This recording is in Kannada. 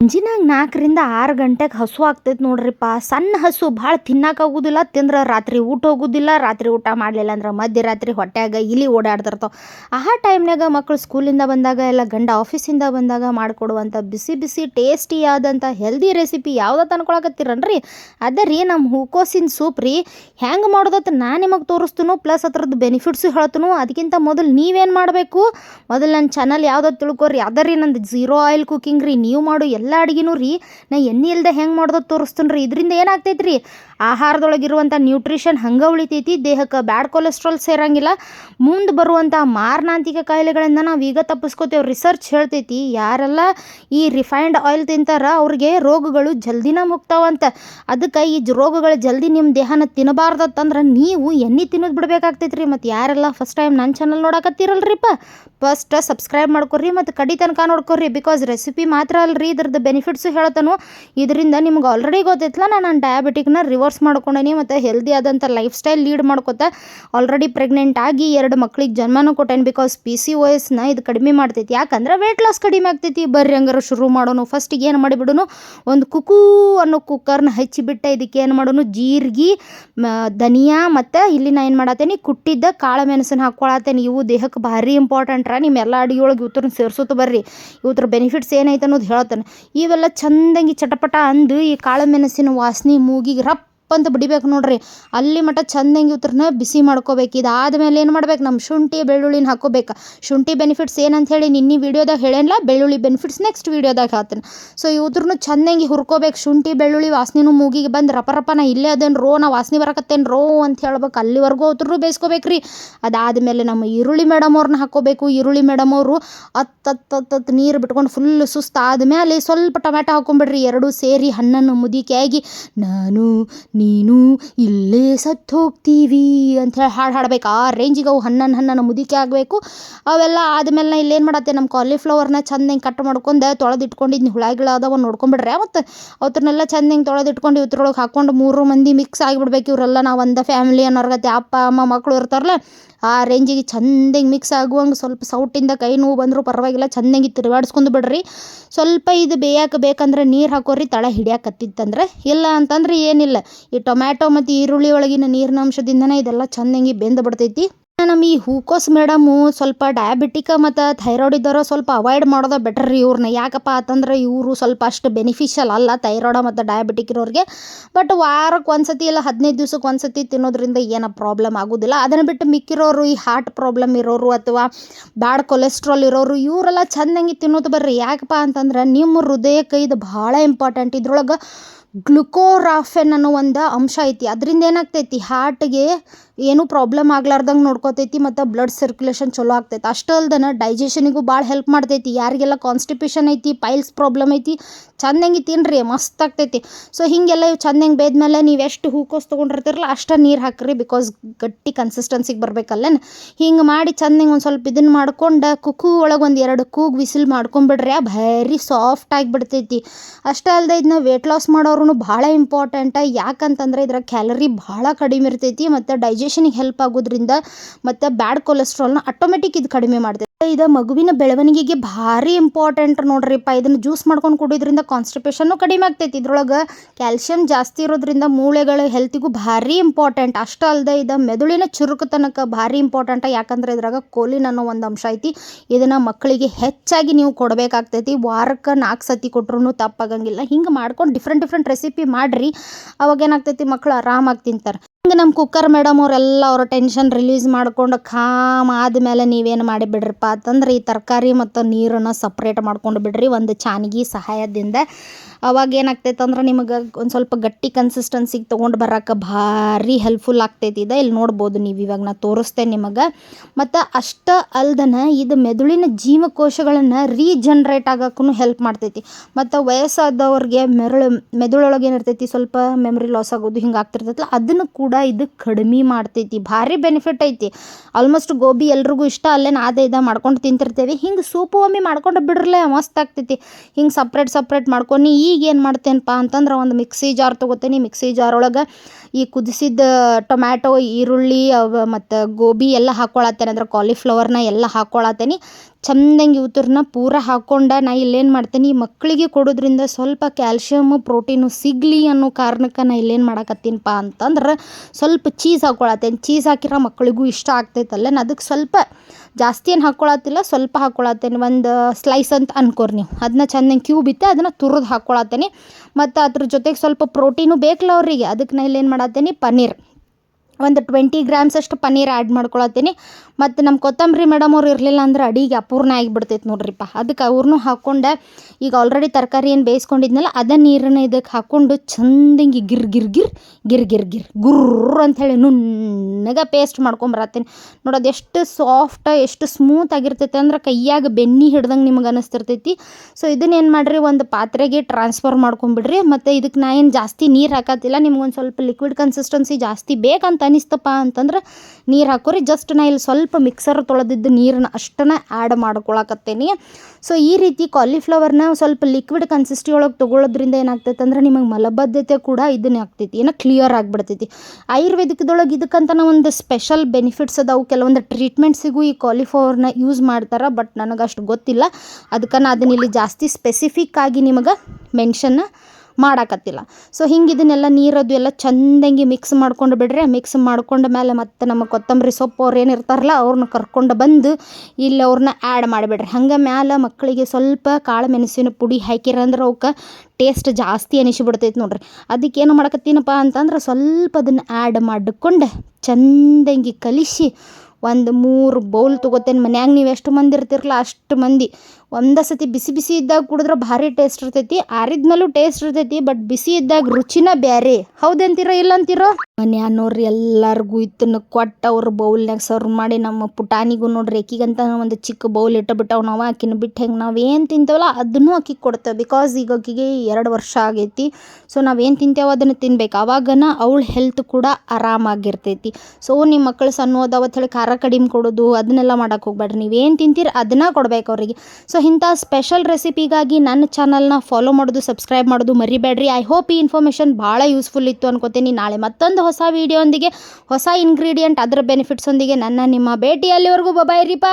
ಮುಂಜಿನಾಗ ನಾಲ್ಕರಿಂದ ಆರು ಗಂಟೆಗೆ ಹಸು ಆಗ್ತೈತೆ ನೋಡ್ರಿಪ್ಪ ಸಣ್ಣ ಹಸು ಭಾಳ ತಿನ್ನಕ್ಕಾಗುದಿಲ್ಲ ತಿಂದ್ರೆ ರಾತ್ರಿ ಊಟ ಹೋಗೋದಿಲ್ಲ, ರಾತ್ರಿ ಊಟ ಮಾಡಲಿಲ್ಲ ಅಂದ್ರೆ ಮಧ್ಯರಾತ್ರಿ ಹೊಟ್ಯಾಗ ಇಲಿ ಓಡಾಡ್ತಿರ್ತಾವೆ. ಆ ಟೈಮ್ನಾಗ ಮಕ್ಕಳು ಸ್ಕೂಲಿಂದ ಬಂದಾಗ ಎಲ್ಲ ಗಂಡ ಆಫೀಸಿಂದ ಬಂದಾಗ ಮಾಡಿಕೊಡುವಂಥ ಬಿಸಿ ಬಿಸಿ ಟೇಸ್ಟಿಯಾದಂಥ ಹೆಲ್ದಿ ರೆಸಿಪಿ ಯಾವ್ದು ಅನ್ಕೊಳಕತ್ತೀರನ್ರಿ? ಅದೇ ರೀ ನಮ್ಮ ಹೂಕೋಸಿನ ಸೂಪ್ ರೀ. ಹೆಂಗೆ ಮಾಡೋದತ್ತ ನಾನು ನಿಮಗೆ ತೋರಿಸ್ತೀನೋ, ಪ್ಲಸ್ ಅದ್ರದ್ದು ಬೆನಿಫಿಟ್ಸು ಹೇಳ್ತೀನೋ ಅದಕ್ಕಿಂತ ಮೊದಲು ನೀವೇನು ಮಾಡಬೇಕು? ಮೊದಲು ನನ್ನ ಚಾನಲ್ ಯಾವ್ದು ತಿಳ್ಕೊರಿ. ಅದೇ ರೀ ನಂದು ಜೀರೋ ಆಯಿಲ್ ಕುಕಿಂಗ್ ರೀ. ನೀವು ಮಾಡು ಎಲ್ಲ ಅಡುಗೆನೂ ರೀ, ನಾ ಎಣ್ಣೆ ಇಲ್ಲದೆ ಹೆಂಗೆ ಮಾಡೋದು ತೋರಿಸ್ತೀನಿ ರೀ. ಇದರಿಂದ ಏನಾಗ್ತೈತೆ ರೀ ಆಹಾರದೊಳಗಿರುವಂಥ ನ್ಯೂಟ್ರಿಷನ್ ಹಂಗೆ ಉಳಿತೈತಿ, ದೇಹಕ್ಕೆ ಬ್ಯಾಡ್ ಕೊಲೆಸ್ಟ್ರಾಲ್ ಸೇರಂಗಿಲ್ಲ. ಮುಂದೆ ಬರುವಂಥ ಮಾರಣಾಂತಿಕ ಕಾಯಿಲೆಗಳಿಂದ ನಾವು ಈಗ ತಪ್ಪಿಸ್ಕೋತೇವೆ. ರಿಸರ್ಚ್ ಹೇಳ್ತೈತಿ, ಯಾರೆಲ್ಲ ಈ ರಿಫೈನ್ಡ್ ಆಯಿಲ್ ತಿಂತಾರ, ಅವ್ರಿಗೆ ರೋಗಗಳು ಜಲ್ದಿನ ಮುಕ್ತಾವಂತ. ಅದಕ್ಕೆ ಈ ರೋಗಗಳು ಜಲ್ದಿ ನಿಮ್ಮ ದೇಹನ ತಿನ್ನಬಾರ್ದತ್ತಂದ್ರೆ ನೀವು ಎಣ್ಣೆ ತಿನ್ನೋದು ಬಿಡಬೇಕಾಗ್ತೈತಿ ರೀ ಮತ್ತು ಯಾರೆಲ್ಲ ಫಸ್ಟ್ ಟೈಮ್ ನನ್ನ ಚಾನಲ್ ನೋಡಕತ್ತೀರಲ್ರಿಪ್ಪ ಫಸ್ಟ್ ಸಬ್ಸ್ಕ್ರೈಬ್ ಮಾಡ್ಕೊರಿ ಮತ್ತು ಕಡಿ ತನಕ ನೋಡ್ಕೊರಿ. ಬಿಕಾಸ್ ರೆಸಿಪಿ ಮಾತ್ರ ಅಲ್ರಿ ಇದ್ರದ್ದು. ಬೆನಿಫಿಟ್ಸು ಹೇಳ್ತಾನು ಇದರಿಂದ ನಿಮ್ಗೆ ಆಲ್ರೆಡಿ ಗೊತ್ತೈತಲ್ಲ ನಾನು ಡಯಾಬಿಟಿಕ್ನ ರಿವರ್ಸ್ ಮಾಡ್ಕೊಂಡೇನಿ ಮತ್ತು ಹೆಲ್ದಿ ಆದಂಥ ಲೈಫ್ ಸ್ಟೈಲ್ ಲೀಡ್ ಮಾಡ್ಕೊತ ಆಲ್ರೆಡಿ ಪ್ರೆಗ್ನೆಂಟ್ ಆಗಿ ಎರಡು ಮಕ್ಳಿಗೆ ಜನ್ಮನೂ ಕೊಟ್ಟೇನಿ ಬಿಕಾಸ್ ಪಿ ಸಿ ಓ ಎಸ್ನ ಇದು ಕಡಿಮೆ ಮಾಡ್ತೈತಿ. ಯಾಕಂದ್ರೆ ವೆಯ್ಟ್ ಲಾಸ್ ಕಡಿಮೆ ಆಗ್ತೈತಿ. ಬರ್ರಿ ಹಂಗಾರ ಶುರು ಮಾಡೋನು. ಫಸ್ಟಿಗೆ ಏನು ಮಾಡಿಬಿಡೋನು? ಒಂದು ಕುಕು ಅನ್ನೋ ಕುಕ್ಕರ್ನ ಹಚ್ಚಿಬಿಟ್ಟೆ ಇದಕ್ಕೆ ಏನು ಮಾಡೋನು? ಜೀರಿಗೆ ಧನಿಯಾ ಮತ್ತು ಇಲ್ಲಿ ನಾ ಏನು ಮಾಡತ್ತೇನಿ ಕುಟ್ಟಿದ್ದ ಕಾಳು ಮೆಣಸನ್ನು ಹಾಕ್ಕೊಳತ್ತೇನೆ ಇವು ದೇಹಕ್ಕೆ ಭಾರಿ ಇಂಪಾರ್ಟೆಂಟ್ರ ನಿಮ್ಮ ಎಲ್ಲ ಅಡುಗೆ ಒಳಗೆ ಇವತ್ತನ್ನ ಸೇರ್ಸೋತ ಬರ್ರಿ. ಇವತ್ತರ ಬೆನಿಫಿಟ್ಸ್ ಏನೈತೆ ಅನ್ನೋದು ಹೇಳ್ತಾನೆ ಇವೆಲ್ಲ ಚಂದಂಗಿ ಚಟಪಟ ಅಂದು ಈ ಕಾಳು ಮೆಣಸಿನ ವಾಸನೆ ಮೂಗಿಗೆ ರಪ್ ಅಂತ ಬಡಿಬೇಕು ನೋಡ್ರಿ. ಅಲ್ಲಿ ಮಟ ಹೆಂಗೆ ಉತ್ತರನ ಬಿಸಿ ಮಾಡ್ಕೋಬೇಕು. ಇದಾದ್ಮೇಲೆ ಏನು ಮಾಡ್ಬೇಕು? ನಮ್ಮ ಶುಂಠಿ ಬೆಳ್ಳುಳ್ಳಿನ ಹಾಕೋಬೇಕು. ಶುಂಠಿ ಬೆನಿಫಿಟ್ಸ್ ಏನಂತ ಹೇಳಿ ನಿನ್ನೆ ವೀಡಿಯೋದಾಗ ಹೇಳೇನಲ್ಲ ಬೆಳ್ಳುಳ್ಳಿ ಬೆನಿಫಿಟ್ಸ್ ನೆಕ್ಸ್ಟ್ ವೀಡಿಯೋದಾಗ ಹೇಳ್ತೇನೆ. ಸೊ ಇವ್ರನ್ನ ಚಂದಂಗೆ ಹುರ್ಕೋಬೇಕು? ಶುಂಠಿ, ಬೆಳ್ಳುಳ್ಳಿ ವಾಸನೆನೂ ಮೂಗಿಗೆ ಬಂದು ರಪ ರಪ ನಾ ಇಲ್ಲೇ ಅದೇನು ರೋ ನಾ ವಾಸನೆ ಬರಕತ್ತೇನು ರೋ ಅಂತ ಹೇಳ್ಬೇಕು. ಅಲ್ಲಿವರೆಗೂ ಅವ್ರನ್ನೂ ಬೇಯಿಸ್ಕೋಬೇಕು ರೀ ಅದಾದಮೇಲೆ ನಮ್ಮ ಈರುಳ್ಳಿ ಮೇಡಮ್ ಅವ್ರನ್ನ ಹಾಕೋಬೇಕು. ಈರುಳ್ಳಿ ಮೇಡಮ್ ಅವರು ಹತ್ತು ಹತ್ತು ಹತ್ತು ಹತ್ತು ನೀರು ಬಿಟ್ಕೊಂಡು ಫುಲ್ ಸುಸ್ತಾದ ಮೇಲೆ ಸ್ವಲ್ಪ ಟೊಮ್ಯಾಟೊ ಹಾಕೊಂಬಿಡ್ರಿ. ಎರಡೂ ಸೇರಿ ಹಣ್ಣನ್ನು ಮುದಿಕೆಯಾಗಿ ನಾನು ನೀನು ಇಲ್ಲೇ ಸತ್ತು ಹೋಗ್ತೀವಿ ಅಂಥೇಳಿ ಹಾಡು ಹಾಡ್ಬೇಕು. ಆ ರೇಂಜಿಗೆ ಅವು ಹನ್ನೊಂದು ಹನ್ನೊಂದು ಮುದಿಕೆ ಆಗಬೇಕು. ಅವೆಲ್ಲ ಆದಮೇಲೆ ನಾ ಇಲ್ಲೇನು ಮಾಡತ್ತೆ? ನಮ್ಮ ಕಾಲಿಫ್ಲವರ್ನ ಹಿಂಗೆ ಕಟ್ ಮಾಡ್ಕೊಂಡು ತೊಳೆದಿಟ್ಕೊಂಡಿದ್ನಿ ಹುಳಗಳು ಅದಾವ ನೋಡ್ಕೊಂಬಿಡ್ರೆ. ಮತ್ತು ಹಿಂಗೆ ತೊಳೆದು ತೊಳೆದಿಟ್ಕೊಂಡು ಇವ್ರೊಳಗೆ ಹಾಕ್ಕೊಂಡು ಮೂರು ಮಂದಿ ಮಿಕ್ಸ್ ಆಗಿಬಿಡ್ಬೇಕು. ಇವರೆಲ್ಲ ನಾವು ಒಂದು ಫ್ಯಾಮಿಲಿ ಅನ್ನೋರ್ಗತ್ತೆ ಅಪ್ಪ, ಅಮ್ಮ ಮಕ್ಕಳು ಇರ್ತಾರಲ್ಲ, ಆ ರೇಂಜಿಗೆ ಚಂದಂಗೆ ಮಿಕ್ಸ್ ಆಗುವಂಗೆ ಸ್ವಲ್ಪ ಸೌಟಿಂದ ಕೈ ನೋವು ಬಂದರೂ ಪರವಾಗಿಲ್ಲ. ಚಂದಂಗೆ ತಿರುಗಾಡಿಸ್ಕೊಂಡು ಬಿಡ್ರಿ. ಸ್ವಲ್ಪ ಇದು ಬೇಯಕ್ಕೆ ಬೇಕಂದ್ರೆ ನೀರು ಹಾಕೋರಿ, ತಳ ಹಿಡಿಯಾಕತ್ತಿತ್ತಂದ್ರೆ ಇಲ್ಲ ಅಂತಂದ್ರೆ ಏನಿಲ್ಲ. ಈ ಟೊಮ್ಯಾಟೊ ಮತ್ತು ಈರುಳ್ಳಿ ಒಳಗಿನ ನೀರಿನ ಅಂಶದಿಂದನೇ ಇದೆಲ್ಲ ಚಂದಂಗಿ ಬೆಂದು ಬಿಡ್ತೈತಿ. ನಮ್ಮ ಈ ಹೂಕೋಸ್ ಮೇಡಮು ಸ್ವಲ್ಪ ಡಯಾಬಿಟಿಕ ಮತ್ತು ಥೈರಾಯ್ಡ್ ಇದ್ದವರು ಸ್ವಲ್ಪ ಅವಾಯ್ಡ್ ಮಾಡೋದು ಬೆಟರ್ ರೀ ಇವ್ರನ್ನ ಯಾಕಪ್ಪ ಅಂತಂದ್ರೆ ಇವರು ಸ್ವಲ್ಪ ಅಷ್ಟು ಬೆನಿಫಿಷಿಯಲ್ ಅಲ್ಲ ಥೈರಾಯ್ಡ ಮತ್ತು ಡಯಾಬಿಟಿಕ್ ಇರೋರಿಗೆ. ಬಟ್ ವಾರಕ್ಕೆ ಒಂದು ಸತಿ ಇಲ್ಲ ಹದಿನೈದು ದಿವ್ಸಕ್ಕೆ ಒಂದು ಸತಿ ತಿನ್ನೋದ್ರಿಂದ ಏನೋ ಪ್ರಾಬ್ಲಮ್ ಆಗೋದಿಲ್ಲ. ಅದನ್ನು ಬಿಟ್ಟು ಮಿಕ್ಕಿರೋರು, ಈ ಹಾರ್ಟ್ ಪ್ರಾಬ್ಲಮ್ ಇರೋರು ಅಥವಾ ಬ್ಯಾಡ್ ಕೊಲೆಸ್ಟ್ರಾಲ್ ಇರೋರು, ಇವರೆಲ್ಲ ಚೆನ್ನಾಗಿ ತಿನ್ನೋದು ಬರ್ರಿ. ಯಾಕಪ್ಪ ಅಂತಂದ್ರೆ ನಿಮ್ಮ ಹೃದಯಕ್ಕೆ ಇದು ಭಾಳ ಇಂಪಾರ್ಟೆಂಟ್ ಇದ್ರೊಳಗೆ ಗ್ಲುಕೋರಾಫೆನ್ ಅನ್ನೋ ಒಂದು ಅಂಶ ಐತಿ. ಅದರಿಂದ ಏನಾಗ್ತೈತಿ? ಹಾರ್ಟ್ಗೆ ಏನೂ ಪ್ರಾಬ್ಲಮ್ ಆಗ್ಲಾರ್ದಂಗೆ ನೋಡ್ಕೋತೈತಿ ಮತ್ತು ಬ್ಲಡ್ ಸರ್ಕ್ಯುಲೇಷನ್ ಚಲೋ ಆಗ್ತೈತಿ. ಅಷ್ಟೇ ಅಲ್ದನ ಡೈಜೆಷನಿಗೂ ಭಾಳ ಹೆಲ್ಪ್ ಮಾಡ್ತೈತಿ. ಯಾರಿಗೆಲ್ಲ ಕಾನ್ಸ್ಟಿಪೇಷನ್ ಐತಿ ಪೈಲ್ಸ್ ಪ್ರಾಬ್ಲಮ್ ಐತಿ ಚಂದಂಗಿ ತಿನ್ನಿರಿ ಮಸ್ತ್ ಆಗ್ತೈತಿ. ಸೊ ಹೀಗೆಲ್ಲ ಇವು ಚಂದಂಗೆ ಬೇದ್ಮೇಲೆ ನೀವು ಎಷ್ಟು ಹೂಕೋಸ್ ತೊಗೊಂಡಿರ್ತೀರಲ್ಲ ಅಷ್ಟೇ ನೀರು ಹಾಕ್ರಿ ಬಿಕಾಸ್ ಗಟ್ಟಿ ಕನ್ಸಿಸ್ಟೆನ್ಸಿಗೆ ಬರಬೇಕಲ್ಲೇನು? ಹಿಂಗೆ ಮಾಡಿ ಚಂದಂಗೆ ಒಂದು ಸ್ವಲ್ಪ ಇದನ್ನು ಮಾಡ್ಕೊಂಡು ಕುಕ್ಕು ಒಳಗೆ ಒಂದು ಎರಡು ಕೂಗ್ ವಿಸಿಲ್ ಮಾಡ್ಕೊಂಬಿಡ್ರಿ ಭಾರಿ ಸಾಫ್ಟ್ ಆಗಿಬಿಡ್ತೈತಿ ಅಷ್ಟೇ ಅಲ್ಲದೆ ಇದನ್ನ ವೆಯ್ಟ್ ಲಾಸ್ ಮಾಡೋರು ಭಾಳ ಇಂಪಾರ್ಟೆಂಟ ಯಾಕಂತಂದ್ರೆ ಇದರ ಕ್ಯಾಲರಿ ಭಾಳ ಕಡಿಮೆ ಇರ್ತೈತಿ ಮತ್ತು ಡೈಜೆಷನಿಗೆ ಹೆಲ್ಪ್ ಆಗೋದ್ರಿಂದ ಮತ್ತು ಬ್ಯಾಡ್ ಕೊಲೆಸ್ಟ್ರಾಲ್ನ ಆಟೋಮೆಟಿಕ್ ಇದು ಕಡಿಮೆ ಮಾಡ್ತೈತಿ. ಇದು ಮಗುವಿನ ಬೆಳವಣಿಗೆಗೆ ಭಾರಿ ಇಂಪಾರ್ಟೆಂಟ್ ನೋಡ್ರಿಪ್ಪ. ಇದನ್ನು ಜ್ಯೂಸ್ ಮಾಡ್ಕೊಂಡು ಕುಡಿಯೋದ್ರಿಂದ ಕಾನ್ಸ್ಟಿಪೇಷನ್ನು ಕಡಿಮೆ ಆಗ್ತೈತಿ. ಇದ್ರೊಳಗೆ ಕ್ಯಾಲ್ಸಿಯಂ ಜಾಸ್ತಿ ಇರೋದ್ರಿಂದ ಮೂಳೆಗಳ ಹೆಲ್ತಿಗೂ ಭಾರಿ ಇಂಪಾರ್ಟೆಂಟ್ ಅಷ್ಟೇ ಅಲ್ಲದೆ ಇದು ಮೆದುಳಿನ ಚುರುಕುತನಕ್ಕೆ ಭಾರಿ ಇಂಪಾರ್ಟೆಂಟ ಯಾಕಂದ್ರೆ ಇದ್ರಾಗ ಕೋಲಿನ್ ಅನ್ನೋ ಒಂದು ಅಂಶ ಐತಿ. ಇದನ್ನು ಮಕ್ಕಳಿಗೆ ಹೆಚ್ಚಾಗಿ ನೀವು ಕೊಡಬೇಕಾಗ್ತೈತಿ. ವಾರಕ್ಕೆ ನಾಲ್ಕು ಸತಿ ಕೊಟ್ಟರು ತಪ್ಪಾಗಂಗಿಲ್ಲ. ಹಿಂಗೆ ಮಾಡ್ಕೊಂಡು ಡಿಫ್ರೆಂಟ್ ಡಿಫ್ರೆಂಟ್ ರೆಸಿಪಿ ಮಾಡಿರಿ. ಅವಾಗ ಏನಾಗ್ತೈತಿ ಮಕ್ಕಳು ಆರಾಮಾಗಿ ತಿಂತಾರೆ. ಹಿಂಗೆ ನಮ್ಮ ಕುಕ್ಕರ್ ಮೇಡಮ್ ಅವರೆಲ್ಲ ಅವ್ರ ಟೆನ್ಷನ್ ರಿಲೀಸ್ ಮಾಡ್ಕೊಂಡು ಖಾಮ್ ಆದಮೇಲೆ ನೀವೇನು ಮಾಡಿ ಬಿಡ್ರಿಪ್ಪ ಅಂತಂದ್ರೆ ಈ ತರಕಾರಿ ಮತ್ತು ನೀರನ್ನು ಸಪ್ರೇಟ್ ಮಾಡ್ಕೊಂಡು ಬಿಡ್ರಿ. ಒಂದು ಚಾನ್ಗಿ ಸಹಾಯದಿಂದ ಅವಾಗ ಏನಾಗ್ತೈತೆ ಅಂದ್ರೆ ನಿಮಗೆ ಒಂದು ಸ್ವಲ್ಪ ಗಟ್ಟಿ ಕನ್ಸಿಸ್ಟೆನ್ಸಿಗೆ ತೊಗೊಂಡು ಬರೋಕೆ ಭಾರಿ ಹೆಲ್ಪ್ಫುಲ್ ಆಗ್ತೈತಿ. ಇದು ಇಲ್ಲಿ ನೋಡ್ಬೋದು ನೀವು ಇವಾಗ ನಾ ತೋರಿಸ್ತೇನೆ ನಿಮಗೆ. ಮತ್ತು ಅಷ್ಟ ಅಲ್ದನ ಇದು ಮೆದುಳಿನ ಜೀವಕೋಶಗಳನ್ನು ರೀಜನ್ರೇಟ್ ಆಗೋಕ್ಕೂ ಹೆಲ್ಪ್ ಮಾಡ್ತೈತಿ. ಮತ್ತು ವಯಸ್ಸಾದವ್ರಿಗೆ ಮೆರಳು, ಮೆದುಳೊಳಗೆ ಏನಿರ್ತೈತಿ ಸ್ವಲ್ಪ ಮೆಮ್ರಿ ಲಾಸ್ ಆಗೋದು ಹಿಂಗೆ ಆಗ್ತಿರ್ತೈತಲ್ಲ ಅದನ್ನು ಕೂಡ ಇದು ಕಡಿಮೆ ಮಾಡ್ತೈತಿ. ಭಾರಿ ಬೆನಿಫಿಟ್ ಐತಿ. ಆಲ್ಮೋಸ್ಟ್ ಗೋಬಿ ಎಲ್ರಿಗೂ ಇಷ್ಟ ಅಲ್ಲೇ ಆದ ಇದ ಮಾಡ್ಕೊಂಡು ತಿಂತಿರ್ತೇವೆ. ಹಿಂಗೆ ಸೂಪು ಒಮ್ಮೆ ಮಾಡ್ಕೊಂಡು ಬಿಡ್ರಲ್ಲೇ ಮಸ್ತ್ ಆಗ್ತೈತಿ. ಹಿಂಗೆ ಸಪ್ರೇಟ್ ಸಪ್ರೇಟ್ ಮಾಡ್ಕೊಂಡು ಈಗ ಏನು ಮಾಡ್ತೇನಪ್ಪ ಅಂತಂದ್ರೆ ಒಂದು ಮಿಕ್ಸಿ ಜಾರ್ ತೊಗೋತೀನಿ. ಮಿಕ್ಸಿ ಜಾರ್ ಒಳಗೆ ಈ ಕುದಿಸಿದ ಟೊಮ್ಯಾಟೊ, ಈರುಳ್ಳಿ ಮತ್ತು ಗೋಬಿ ಎಲ್ಲ ಹಾಕ್ಕೊಳತ್ತೇನೆ ಅಂದ್ರೆ ಕಾಲಿಫ್ಲವರ್ನ ಎಲ್ಲ ಹಾಕ್ಕೊಳತ್ತೇನೆ ಚಂದಂಗೆ ಇವತ್ತರನ್ನ ಪೂರ ಹಾಕ್ಕೊಂಡು ನಾ ಇಲ್ಲೇನು ಮಾಡ್ತೀನಿ. ಮಕ್ಕಳಿಗೆ ಕೊಡೋದ್ರಿಂದ ಸ್ವಲ್ಪ ಕ್ಯಾಲ್ಶಿಯಮ್ಮು ಪ್ರೋಟೀನು ಸಿಗಲಿ ಅನ್ನೋ ಕಾರಣಕ್ಕೆ ನಾ ಇಲ್ಲೇನು ಮಾಡಕತ್ತೀನಪ್ಪ ಅಂತಂದ್ರೆ ಸ್ವಲ್ಪ ಚೀಸ್ ಹಾಕ್ಕೊಳತ್ತೇನೆ ಚೀಸ್ ಹಾಕಿರೋ ಮಕ್ಕಳಿಗೂ ಇಷ್ಟ ಆಗ್ತೈತಲ್ಲ ನಾನು ಅದಕ್ಕೆ ಸ್ವಲ್ಪ ಜಾಸ್ತಿ ಏನು ಹಾಕ್ಕೊಳತ್ತಿಲ್ಲ ಸ್ವಲ್ಪ ಹಾಕ್ಕೊಳತ್ತೇನೆ ಒಂದು ಸ್ಲೈಸ್ ಅಂತ ಅನ್ಕೋರಿ ನೀವು. ಅದನ್ನ ಚಂದಂಗೆ ಕ್ಯೂಬ್ ಇತ್ತು ಅದನ್ನು ತುರಿದು ಹಾಕ್ಕೊಳತ್ತೇನೆ ಮತ್ತು ಅದ್ರ ಜೊತೆಗೆ ಸ್ವಲ್ಪ ಪ್ರೋಟೀನು ಬೇಕಲ್ಲ ಅವರಿಗೆ. ಅದಕ್ಕೆ ನಾ ಇಲ್ಲೇನು ಮಾಡತ್ತೇನೆ? ಪನ್ನೀರ್. ಒಂದು ಟ್ವೆಂಟಿ ಗ್ರಾಮ್ಸ್ ಅಷ್ಟು ಪನ್ನೀರ್ ಆ್ಯಡ್ ಮಾಡ್ಕೊಳತ್ತೀನಿ. ಮತ್ತು ನಮ್ಮ ಕೊತ್ತಂಬರಿ ಮೇಡಮ್ ಅವ್ರು ಇರಲಿಲ್ಲ ಅಂದ್ರೆ ಅಡಿಗೆ ಅಪೂರ್ಣ ಆಗಿಬಿಡ್ತೈತೆ ನೋಡ್ರಿಪ್ಪ ಅದಕ್ಕೆ ಅವ್ರನ್ನೂ ಹಾಕ್ಕೊಂಡೆ ಈಗ ಆಲ್ರೆಡಿ ತರಕಾರಿ ಏನು ಬೇಯಿಸ್ಕೊಂಡಿದ್ನಲ್ಲ, ಅದ ನೀರನ್ನು ಇದಕ್ಕೆ ಹಾಕ್ಕೊಂಡು ಚಂದಂಗೆ ಗಿರ್ ಗಿರ್ ಗಿರ್ ಗಿರ್ ಗಿರ್ ಗಿರ್, ಗುರ್ರ್ ಅಂಥೇಳಿ ನುಣ್ಣಗೆ ಪೇಸ್ಟ್ ಮಾಡ್ಕೊಂಬರತ್ತೀನಿ. ನೋಡೋದು ಎಷ್ಟು ಸಾಫ್ಟ್ ಎಷ್ಟು ಸ್ಮೂತ್ ಆಗಿರ್ತೈತೆ ಅಂದ್ರೆ ಕೈಯಾಗ ಬೆನ್ನಿ ಹಿಡ್ದಂಗೆ ನಿಮ್ಗೆ ಅನಿಸ್ತಿರ್ತೈತಿ. ಸೊ ಇದನ್ನೇನು ಮಾಡಿರಿ, ಒಂದು ಪಾತ್ರೆಗೆ ಟ್ರಾನ್ಸ್ಫರ್ ಮಾಡ್ಕೊಂಬಿಡ್ರಿ. ಮತ್ತು ಇದಕ್ಕೆ ನಾ ಏನು ಜಾಸ್ತಿ ನೀರು ಹಾಕತ್ತಿಲ್ಲ, ನಿಮ್ಗೊಂದು ಸ್ವಲ್ಪ ಲಿಕ್ವಿಡ್ ಕನ್ಸಿಸ್ಟೆನ್ಸಿ ಜಾಸ್ತಿ ಬೇಕಂತ ಅನಿಸ್ತಪ್ಪ ಅಂತಂದ್ರೆ ನೀರು ಹಾಕೋರಿ ಜಸ್ಟ್ ನಾ ಇಲ್ಲಿ ಸ್ವಲ್ಪ ಮಿಕ್ಸರ್ ತೊಳೆದಿದ್ದು ನೀರನ್ನ ಅಷ್ಟನ್ನ ಆ್ಯಡ್ ಮಾಡ್ಕೊಳಕತ್ತೇನಿ. ಸೊ ಈ ರೀತಿ ಕಾಲಿಫ್ಲವರ್ನ ಸ್ವಲ್ಪ ಲಿಕ್ವಿಡ್ ಕನ್ಸಿಸ್ಟಿ ಒಳಗೆ ತೊಗೊಳ್ಳೋದ್ರಿಂದ ಏನಾಗ್ತೈತೆ ಅಂದ್ರೆ ನಿಮಗೆ ಮಲಬದ್ಧತೆ ಕೂಡ ಇದನ್ನೇ ಆಗ್ತೈತಿ. ಏನೋ ಕ್ಲಿಯರ್ ಆಗಿಬಿಡ್ತೈತಿ. ಆಯುರ್ವೇದಿಕದೊಳಗೆ ಇದಕ್ಕಂತನ ಒಂದು ಸ್ಪೆಷಲ್ ಬೆನಿಫಿಟ್ಸ್ ಅದಾವು. ಕೆಲವೊಂದು ಟ್ರೀಟ್ಮೆಂಟ್ಸಿಗೂ ಈ ಕಾಲಿಫ್ಲವರ್ನ ಯೂಸ್ ಮಾಡ್ತಾರೆ ಬಟ್ ನನಗೆ ಅಷ್ಟು ಗೊತ್ತಿಲ್ಲ. ಅದಕ್ಕೆ ನಾ ಅದನ್ನ ಇಲ್ಲಿ ಜಾಸ್ತಿ ಸ್ಪೆಸಿಫಿಕ್ ಆಗಿ ನಿಮಗೆ ಮೆನ್ಷನ್ನ ಮಾಡಾಕತ್ತಿಲ್ಲ. ಸೊ ಹಿಂಗೆ ಇದನ್ನೆಲ್ಲ ನೀರದು ಎಲ್ಲ ಚಂದಂಗೆ ಮಿಕ್ಸ್ ಮಾಡ್ಕೊಂಡು ಬಿಡ್ರಿ. ಮಿಕ್ಸ್ ಮಾಡ್ಕೊಂಡ ಮೇಲೆ ಮತ್ತೆ ನಮ್ಮ ಕೊತ್ತಂಬರಿ ಸೊಪ್ಪು ಅವ್ರು ಏನು ಇರ್ತಾರಲ್ಲ ಅವ್ರನ್ನ ಕರ್ಕೊಂಡು ಬಂದು ಇಲ್ಲಿ ಅವ್ರನ್ನ ಆ್ಯಡ್ ಮಾಡಿಬಿಡ್ರಿ. ಹಂಗೆ ಮ್ಯಾಲೆ ಮಕ್ಕಳಿಗೆ ಸ್ವಲ್ಪ ಕಾಳು ಮೆಣಸಿನ ಪುಡಿ ಹಾಕಿರಂದ್ರೆ ಅವಕ್ಕೆ ಟೇಸ್ಟ್ ಜಾಸ್ತಿ ಅನಿಸಿಬಿಡ್ತೈತೆ ನೋಡ್ರಿ. ಅದಕ್ಕೆ ಏನು ಮಾಡಕತ್ತೀನಪ್ಪ ಅಂತಂದ್ರೆ ಸ್ವಲ್ಪ ಅದನ್ನು ಆ್ಯಡ್ ಮಾಡಿಕೊಂಡು ಚಂದಂಗೆ ಕಲಿಸಿ ಒಂದು ಮೂರು ಬೌಲ್ ತೊಗೋತೇನೆ ಮನ್ಯಾಗ ನೀವು ಎಷ್ಟು ಮಂದಿ ಇರ್ತಿರಲ್ಲ ಅಷ್ಟು ಮಂದಿ ಒಂದೇ ಸತಿ ಬಿಸಿ ಬಿಸಿ ಇದ್ದಾಗ ಕುಡಿದ್ರೆ ಭಾರಿ ಟೇಸ್ಟ್ ಇರ್ತೈತಿ. ಆರಿದ್ಮೇಲೂ ಟೇಸ್ಟ್ ಇರ್ತೈತಿ ಬಟ್ ಬಿಸಿ ಇದ್ದಾಗ ರುಚಿನ ಬೇರೆ ಹೌದಂತೀರ ಇಲ್ಲ ಅಂತೀರೋ ಮನೆ ಅನ್ನೋರು ಎಲ್ಲಾರ್ಗು ಇತ್ತನ್ನು ಕೊಟ್ಟು ಅವ್ರ ಬೌಲ್ನಾಗ ಸರ್ವ್ ಮಾಡಿ ನಮ್ಮ ಪುಟಾಣಿಗೂ ನೋಡ್ರಿ ಆಕಿಗಂತ ಒಂದು ಚಿಕ್ಕ ಬೌಲ್ ಇಟ್ಟು ಬಿಟ್ಟವು ನಾವು, ಆಕಿನ ಬಿಟ್ಟು ಹೆಂಗೆ ನಾವು ಏನು ತಿಂತೇವಲ್ಲ ಅದನ್ನು ಆಕಿಗೆ ಕೊಡ್ತೇವೆ. ಬಿಕಾಸ್ ಈಗ ಆಕಿಗೆ ಎರಡು ವರ್ಷ ಆಗೈತಿ ಸೊ ನಾವೇನು ತಿಂತೇವೆ ಅದನ್ನು ತಿನ್ಬೇಕು. ಅವಾಗನ ಅವಳ ಹೆಲ್ತ್ ಕೂಡ ಆರಾಮಾಗಿರ್ತೈತಿ. ಸೊ ನಿಮ್ಮ ಮಕ್ಕಳು ಸಣ್ಣ ಅದಾವ ಹೇಳಿ ಖಾರ ಕಡಿಮೆ ಕೊಡೋದು, ಅದನ್ನೆಲ್ಲ ಮಾಡಕ್ಕೆ ಹೋಗ್ಬೇಡ್ರಿ. ನೀವೇನು ತಿಂತೀರಿ ಅದನ್ನ ಕೊಡ್ಬೇಕು ಅವರಿಗೆ. ಸೊ ಇಂಥ ಸ್ಪೆಷಲ್ ರೆಸಿಪಿಗಾಗಿ ನನ್ನ ಚಾನಲ್ನ ಫಾಲೋ ಮಾಡೋದು ಸಬ್ಸ್ಕ್ರೈಬ್ ಮಾಡೋದು ಮರಿಬೇಡ್ರಿ. ಐ ಹೋಪ್ ಈ ಇನ್ಫಾರ್ಮೇಷನ್ ಭಾಳ ಯೂಸ್ಫುಲ್ ಇತ್ತು ಅನ್ಕೋತೀನಿ. ನಾಳೆ ಮತ್ತೊಂದು ಹೊಸ ವೀಡಿಯೋಂದಿಗೆ ಹೊಸ ಇಂಗ್ರೀಡಿಯೆಂಟ್ ಅದರ ಬೆನಿಫಿಟ್ಸೊಂದಿಗೆ ನನ್ನ ನಿಮ್ಮ ಭೇಟಿಯಲ್ಲಿವರೆಗೂ ಬಬಾಯ್ ರೀಪಾ